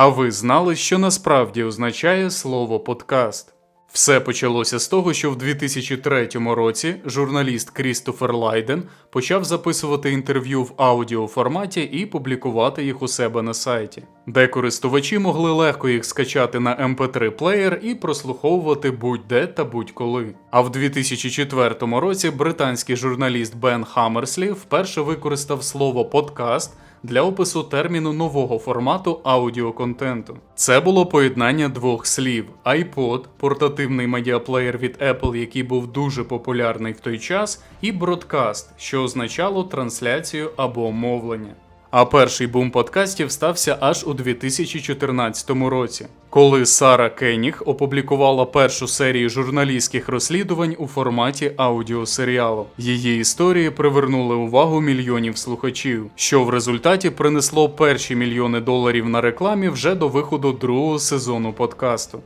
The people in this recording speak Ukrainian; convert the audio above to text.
А ви знали, що насправді означає слово подкаст? Все почалося з того, що в 2003 році журналіст Крістофер Лайден почав записувати інтерв'ю в аудіоформаті і публікувати їх у себе на сайті, де користувачі могли легко їх скачати на mp3 плеєр і прослуховувати будь-де та будь-коли. А в 2004 році британський журналіст Бен Хаммерслі вперше використав слово подкаст для опису терміну нового формату аудіоконтенту. Це було поєднання двох слів: iPod, портативний медіаплеєр від Apple, який був дуже популярний в той час, і Broadcast, що означало трансляцію або мовлення. А перший бум подкастів стався аж у 2014 році, коли Сара Кеніг опублікувала першу серію журналістських розслідувань у форматі аудіосеріалу. Її історії привернули увагу мільйонів слухачів, що в результаті принесло перші мільйони доларів на рекламі вже до виходу другого сезону подкасту.